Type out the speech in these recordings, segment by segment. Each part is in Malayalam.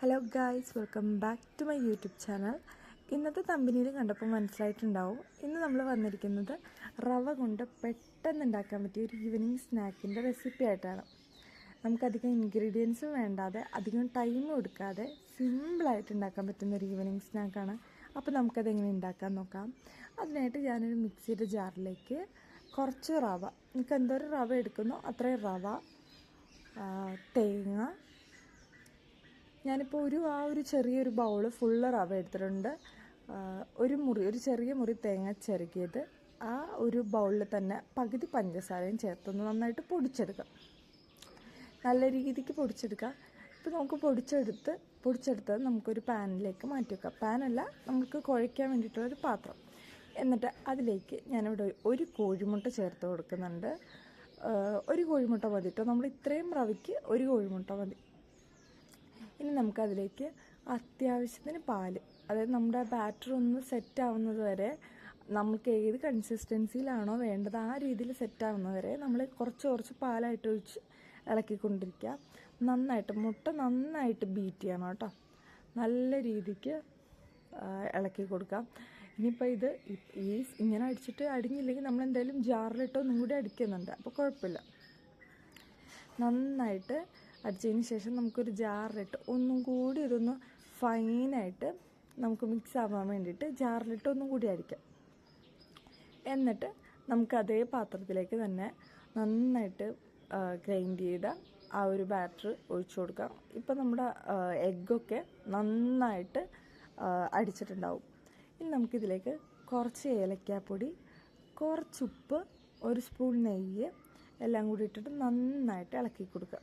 Hello guys welcome back to my YouTube channel ഇന്നത്തെ തമ്പനിയിൽ കണ്ടപ്പോൾ മനസ്സിലായിട്ടുണ്ടാവും. ഇന്ന് നമ്മൾ വന്നിരിക്കുന്നത് റവ കൊണ്ട് പെട്ടെന്ന് ഉണ്ടാക്കാൻ പറ്റിയ ഒരു ഈവനിങ് സ്നാക്കിന്റെ റെസിപ്പി ആയിട്ടാണ്. നമുക്കധികം ഇൻഗ്രീഡിയൻസ് വേണ്ടാതെ അധികം ടൈം കൊടുക്കാതെ സിമ്പിളായിട്ട് ഉണ്ടാക്കാൻ പറ്റുന്ന ഒരു ഈവനിങ് സ്നാക്കാണ് അപ്പോൾ നമുക്കത് എങ്ങനെ ഉണ്ടാക്കാൻ നോക്കാം. അതിനായിട്ട് ഞാനൊരു മിക്സിയുടെ ജാറിലേക്ക് കുറച്ച് റവ. നിങ്ങൾക്ക് എന്തോരം റവ എടുക്കുന്നോ അത്രയും റവ തേങ്ങ ഞാനിപ്പോൾ ഒരു ആ ഒരു ചെറിയൊരു ബൗൾ ഫുള്ള് റവ എടുത്തിട്ടുണ്ട്. ഒരു മുറി ഒരു ചെറിയ മുറി തേങ്ങ ചിരകിയത്. ആ ഒരു ബൗളിൽ തന്നെ പകുതി പഞ്ചസാരയും ചേർത്തൊന്ന് നന്നായിട്ട് പൊടിച്ചെടുക്കാം. നല്ല രീതിക്ക് പൊടിച്ചെടുക്കുക ഇപ്പോൾ നമുക്ക് പൊടിച്ചെടുത്ത് പൊടിച്ചെടുത്തത് നമുക്കൊരു പാനിലേക്ക് മാറ്റി വെക്കാം. പാനല്ല നമുക്ക് കുഴയ്ക്കാൻ വേണ്ടിയിട്ടുള്ളൊരു പാത്രം. എന്നിട്ട് അതിലേക്ക് ഞാനിവിടെ ഒരു കോഴിമുട്ട ചേർത്ത് കൊടുക്കുന്നുണ്ട്. ഒരു കോഴിമുട്ട മതി കേട്ടോ നമ്മൾ ഇത്രയും റവയ്ക്ക് ഒരു കോഴിമുട്ട മതി. ഇനി നമുക്കതിലേക്ക് അത്യാവശ്യത്തിന് പാൽ. അതായത് നമ്മുടെ ബാറ്റർ ഒന്ന് സെറ്റ് ആവുന്നത് വരെ നമുക്ക് ഏത് കൺസിസ്റ്റൻസിയിലാണോ വേണ്ടത് ആ രീതിയിൽ സെറ്റ് ആവുന്നത് വരെ നമ്മൾ കുറച്ച് കുറച്ച് പാലായിട്ട് ഒഴിച്ച് ഇളക്കിക്കൊണ്ടിരിക്കുക. നന്നായിട്ട് മുട്ട നന്നായിട്ട് ബീറ്റ് ചെയ്യണം കേട്ടോ. നല്ല രീതിക്ക് ഇളക്കി കൊടുക്കാം. ഇനിയിപ്പോൾ ഇത് ഈ ഇങ്ങനെ അടിച്ചിട്ട് അടിഞ്ഞില്ലെങ്കിൽ നമ്മൾ എന്തായാലും ജാറിലിട്ട് ഒന്നും കൂടി അടിക്കുന്നുണ്ട്. അപ്പോൾ കുഴപ്പമില്ല. നന്നായിട്ട് അടിച്ചതിന് ശേഷം നമുക്കൊരു ജാറിലിട്ട് ഒന്നും കൂടി ഇതൊന്ന് ഫൈനായിട്ട് നമുക്ക് മിക്സ് ആവാൻ വേണ്ടിയിട്ട് ജാറിലിട്ട് ഒന്നും കൂടി അടിക്കാം എന്നിട്ട് നമുക്ക് അതേ പാത്രത്തിലേക്ക് തന്നെ നന്നായിട്ട് ഗ്രൈൻഡ് ചെയ്ത ആ ഒരു ബാറ്റർ ഒഴിച്ചു കൊടുക്കാം. ഇപ്പം നമ്മുടെ എഗ്ഗൊക്കെ നന്നായിട്ട് അടിച്ചിട്ടുണ്ടാവും. ഇനി നമുക്കിതിലേക്ക് കുറച്ച് ഏലക്കാപ്പൊടി കുറച്ചുപ്പ് ഒരു സ്പൂൺ നെയ്യ് എല്ലാം കൂടി ഇട്ടിട്ട് നന്നായിട്ട് ഇളക്കി കൊടുക്കുക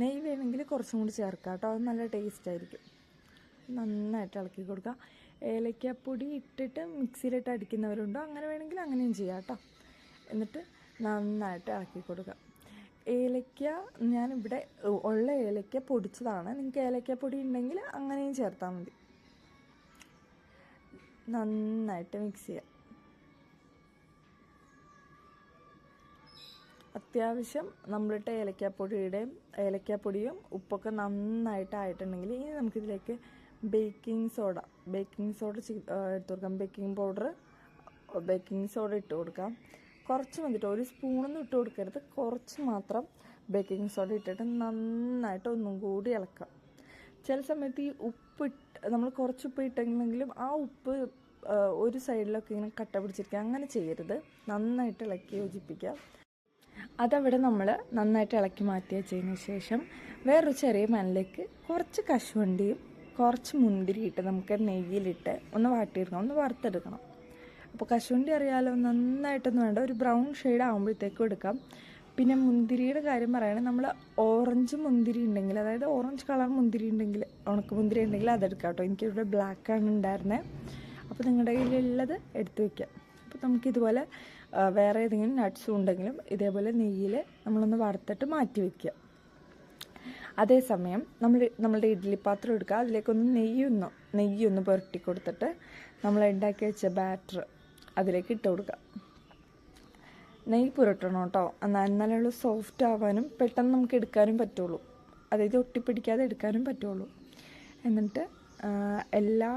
നെയ്യ് വേണമെങ്കിൽ കുറച്ചും കൂടി ചേർക്കാം കേട്ടോ. അത് നല്ല ടേസ്റ്റ് ആയിരിക്കും. നന്നായിട്ട് ഇളക്കി കൊടുക്കുക. ഏലക്കപ്പൊടി ഇട്ടിട്ട് മിക്സിയിലിട്ട് അടിക്കുന്നവരുണ്ടോ? അങ്ങനെ വേണമെങ്കിൽ അങ്ങനെയും ചെയ്യാം കേട്ടോ. എന്നിട്ട് നന്നായിട്ട് ഇളക്കി കൊടുക്കുക. ഏലക്ക ഞാനിവിടെ ഉള്ള ഏലക്ക പൊടിച്ചതാണ്. നിങ്ങൾക്ക് ഏലക്കപ്പൊടി ഉണ്ടെങ്കിൽ അങ്ങനെയും ചേർത്താൽ മതി. നന്നായിട്ട് മിക്സ് ചെയ്യാം. അത്യാവശ്യം നമ്മളിട്ട ഏലക്കാപ്പൊടിയുടെയും ഏലക്കാപ്പൊടിയും ഉപ്പൊക്കെ നന്നായിട്ട് ആയിട്ടുണ്ടെങ്കിൽ ഇനി നമുക്കിതിലേക്ക് ബേക്കിംഗ് സോഡ ബേക്കിംഗ് സോഡ എടുത്തു കൊടുക്കാം. ബേക്കിംഗ് പൗഡർ ബേക്കിംഗ് സോഡ ഇട്ട് കൊടുക്കാം. കുറച്ച് വന്നിട്ട് ഒരു സ്പൂണൊന്നും ഇട്ട് കൊടുക്കരുത്. കുറച്ച് മാത്രം ബേക്കിംഗ് സോഡ ഇട്ടിട്ട് നന്നായിട്ട് ഒന്നും കൂടി ഇളക്കാം. ചില സമയത്ത് ഈ ഉപ്പ് നമ്മൾ കുറച്ച് ഉപ്പ് ഇട്ടെങ്കിലും ആ ഉപ്പ് ഒരു സൈഡിലൊക്കെ ഇങ്ങനെ കട്ട പിടിച്ചിരിക്കുക. അങ്ങനെ ചെയ്യരുത്. നന്നായിട്ട് ഇളക്കി യോജിപ്പിക്കുക. അതവിടെ നമ്മൾ നന്നായിട്ട് ഇളക്കി മാറ്റി ശേഷം വേറൊരു ചെറിയ മണിലേക്ക് കുറച്ച് കശുവണ്ടിയും കുറച്ച് മുന്തിരിയിട്ട് നമുക്ക് നെയ്യിലിട്ട് ഒന്ന് വാട്ടിയെടുക്കണം ഒന്ന് വറുത്തെടുക്കണം. അപ്പോൾ കശുവണ്ടി അറിയാലോ നന്നായിട്ടൊന്നും വേണ്ട. ഒരു ബ്രൗൺ ഷെയ്ഡ് ആകുമ്പോഴത്തേക്കും എടുക്കാം. പിന്നെ മുന്തിരിയുടെ കാര്യം പറയുകയാണെങ്കിൽ നമ്മൾ ഓറഞ്ച് മുന്തിരി ഉണ്ടെങ്കിൽ അതായത് ഓറഞ്ച് കളർ മുന്തിരി ഉണ്ടെങ്കിൽ ഉണക്ക മുന്തിരി ഉണ്ടെങ്കിൽ അതെടുക്കാം കേട്ടോ. എനിക്കിവിടെ ബ്ലാക്ക് ആണ് ഉണ്ടായിരുന്നത് അപ്പോൾ നിങ്ങളുടെ കയ്യിലുള്ളത് എടുത്ത് വയ്ക്കാം അപ്പോൾ നമുക്കിതുപോലെ ആ, വേറെ ഏതെങ്കിലും നട്ട്സും ഉണ്ടെങ്കിലും ഇതേപോലെ നെയ്യിൽ നമ്മളൊന്ന് വറുത്തിട്ട് മാറ്റി വയ്ക്കുക അതേസമയം നമ്മൾ നമ്മളുടെ ഇഡ്ഡലി പാത്രം എടുക്കുക. അതിലേക്കൊന്ന് നെയ്യൊന്ന് നെയ്യൊന്ന് പുരട്ടി കൊടുത്തിട്ട് നമ്മൾ ഉണ്ടാക്കി വെച്ച ബാറ്റർ അതിലേക്ക് ഇട്ട് കൊടുക്കുക. നെയ്യ് പുരട്ടണം കേട്ടോ. എന്നാൽ എന്നാലുള്ള സോഫ്റ്റ് ആവാനും പെട്ടെന്ന് നമുക്ക് എടുക്കാനും പറ്റുള്ളൂ. അതായത് ഒട്ടിപ്പിടിക്കാതെ എടുക്കാനും പറ്റുള്ളൂ. എന്നിട്ട് എല്ലാ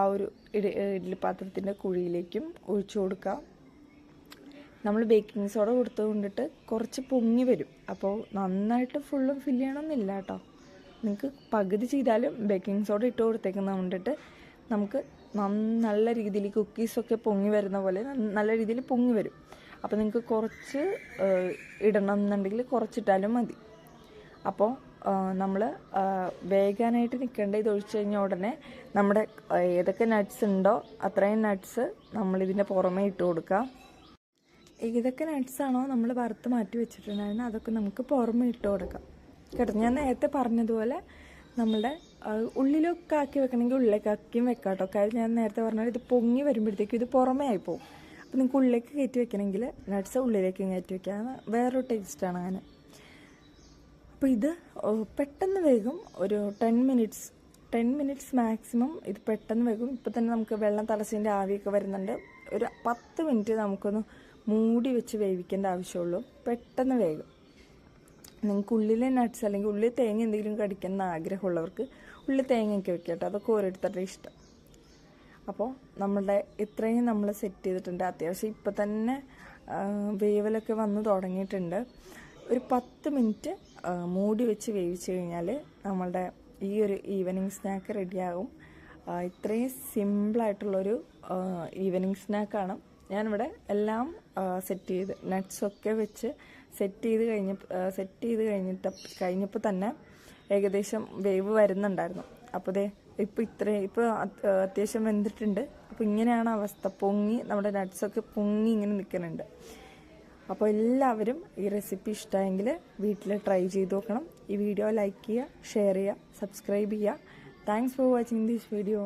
ആ ഒരു ഇഡ ഇഡ്ഡലി പാത്രത്തിന്റെ കുഴിയിലേക്കും ഒഴിച്ചു കൊടുക്കുക. നമ്മൾ ബേക്കിംഗ് സോഡ കൊടുത്തത് കൊണ്ടിട്ട് കുറച്ച് പൊങ്ങി വരും. അപ്പോൾ നന്നായിട്ട് ഫുള്ളും ഫില്ല് ചെയ്യണമെന്നില്ല കേട്ടോ നിങ്ങൾക്ക് പകുതി ചെയ്താലും ബേക്കിംഗ് സോഡ ഇട്ട് കൊടുത്തേക്കുന്ന കൊണ്ടിട്ട് നമുക്ക് നല്ല രീതിയിൽ കുക്കീസൊക്കെ പൊങ്ങി വരുന്ന പോലെ നല്ല രീതിയിൽ പൊങ്ങി വരും. അപ്പോൾ നിങ്ങൾക്ക് കുറച്ച് ഇടണം എന്നുണ്ടെങ്കിൽ കുറച്ചിട്ടാലും മതി. അപ്പോൾ നമ്മൾ വേഗാനായിട്ട് നിൽക്കേണ്ട ഇത് ഒഴിച്ചു കഴിഞ്ഞ ഉടനെ നമ്മുടെ ഏതൊക്കെ നട്ട്സ് ഉണ്ടോ അത്രയും നട്ട്സ് നമ്മളിതിന്റെ പുറമേ ഇട്ട് കൊടുക്കുക ഏതൊക്കെ നട്ട്സാണോ നമ്മൾ വറുത്ത് മാറ്റി വെച്ചിട്ടുണ്ടായിരുന്നത് അതൊക്കെ നമുക്ക് പുറമെ ഇട്ട് കൊടുക്കാം. കേട്ടോ ഞാൻ നേരത്തെ പറഞ്ഞതുപോലെ നമ്മുടെ ഉള്ളിലൊക്കെ ആക്കി വെക്കണമെങ്കിൽ ഉള്ളിലേക്ക് ആക്കിയും വെക്കാം കേട്ടോ കാര്യം ഞാൻ നേരത്തെ പറഞ്ഞാൽ ഇത് പൊങ്ങി വരുമ്പോഴത്തേക്കും ഇത് പുറമേ ആയി പോകും അപ്പോൾ നിങ്ങൾക്ക് ഉള്ളിലേക്ക് കയറ്റി വെക്കണമെങ്കിൽ നട്ട്സ് ഉള്ളിലേക്ക് കയറ്റി വെക്കാം വേറൊരു ടേസ്റ്റാണ് അങ്ങനെ. അപ്പോൾ ഇത് പെട്ടെന്ന് വേഗം ഒരു ten minutes ten minutes maximum ഇത് പെട്ടെന്ന് വേഗം ഇപ്പോൾ തന്നെ നമുക്ക് വെള്ളം തളച്ചതിന്റെ ആവിയൊക്കെ വരുന്നുണ്ട്. ഒരു പത്ത് മിനിറ്റ് നമുക്കൊന്ന് മൂടി വെച്ച് വേവിക്കേണ്ട ആവശ്യമുള്ളൂ. പെട്ടെന്ന് വേഗം നിങ്ങൾക്ക് ഉള്ളിലെ നട്ട്സ് അല്ലെങ്കിൽ ഉള്ളിൽ തേങ്ങ എന്തെങ്കിലും കടിക്കണം എന്ന് ആഗ്രഹമുള്ളവർക്ക് ഉള്ളിൽ തേങ്ങയൊക്കെ വെക്കട്ടെ. കേട്ടോ അതൊക്കെ ഓരോരുത്തരുടെ ഇഷ്ടം. അപ്പോൾ നമ്മളുടെ ഇത്രയും നമ്മൾ സെറ്റ് ചെയ്തിട്ടുണ്ട്. അത്യാവശ്യം ഇപ്പം തന്നെ വേവലൊക്കെ വന്ന് തുടങ്ങിയിട്ടുണ്ട്. ഒരു പത്ത് മിനിറ്റ് മൂടി വെച്ച് വേവിച്ച് കഴിഞ്ഞാൽ നമ്മളുടെ ഈ ഒരു ഈവനിങ് സ്നാക്ക് റെഡിയാകും ഇത്രയും സിമ്പിളായിട്ടുള്ളൊരു ഈവനിങ് സ്നാക്കാണ് ഞാനിവിടെ എല്ലാം സെറ്റ് ചെയ്ത് നട്ട്സൊക്കെ വെച്ച് സെറ്റ് ചെയ്ത് കഴിഞ്ഞ സെറ്റ് ചെയ്ത് കഴിഞ്ഞിട്ട് കഴിഞ്ഞപ്പോൾ തന്നെ ഏകദേശം വേവ് വരുന്നുണ്ടായിരുന്നു. അപ്പോൾ ദേ ഇപ്പോൾ ഇത്രയും ഇപ്പോൾ അത്യാവശ്യം വെന്തിട്ടുണ്ട്. അപ്പോൾ ഇങ്ങനെയാണ് അവസ്ഥ. പൊങ്ങി നമ്മുടെ നട്ട്സൊക്കെ പൊങ്ങി ഇങ്ങനെ നിൽക്കുന്നുണ്ട്. അപ്പോൾ എല്ലാവരും ഈ റെസിപ്പി ഇഷ്ടമായെങ്കിൽ വീട്ടിൽ ട്രൈ ചെയ്ത് നോക്കണം. ഈ വീഡിയോ ലൈക്ക് ചെയ്യുക ഷെയർ ചെയ്യുക സബ്സ്ക്രൈബ് ചെയ്യുക. Thanks for watching this video